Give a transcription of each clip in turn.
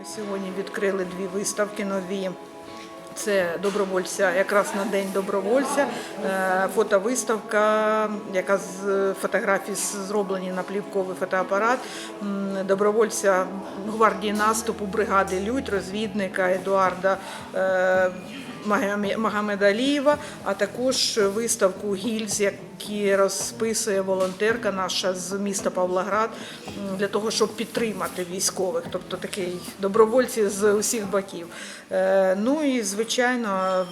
Ми сьогодні відкрили дві виставки нові. Це добровольця, якраз на день добровольця. Е, Фотовиставка, яка з фотографій зроблені на плівковий фотоапарат. Добровольця гвардії наступу бригади Людь, розвідника Едуарда е, Магомі- а також виставку гільз, які розписує волонтерка наша з міста Павлоград для того, щоб підтримати військових, тобто такий добровольці з усіх боків. Е, Ну і звичайно, м,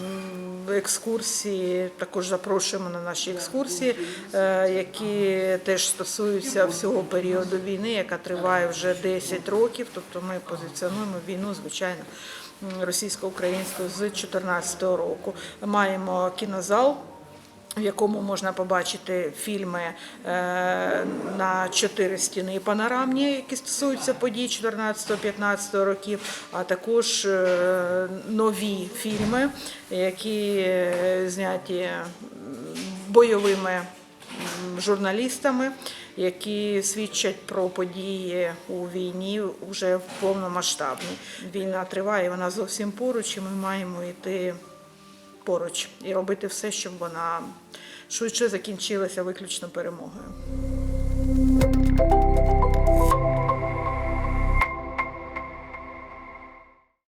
екскурсії також запрошуємо на наші екскурсії, е, які теж стосуються всього періоду війни, яка триває вже 10 років. Тобто ми позиціонуємо війну, звичайно, російсько-українську з 2014 року. Маємо кінозал в якому можна побачити фільми е, на чотири стіни панорамні, які стосуються подій 14-15 років, а також е, нові фільми, які е, зняті бойовими журналістами, які свідчать про події у війні вже повномасштабній. Війна триває, вона зовсім поруч, і ми маємо йти поруч і робити все, щоб вона швидше закінчилася виключно перемогою.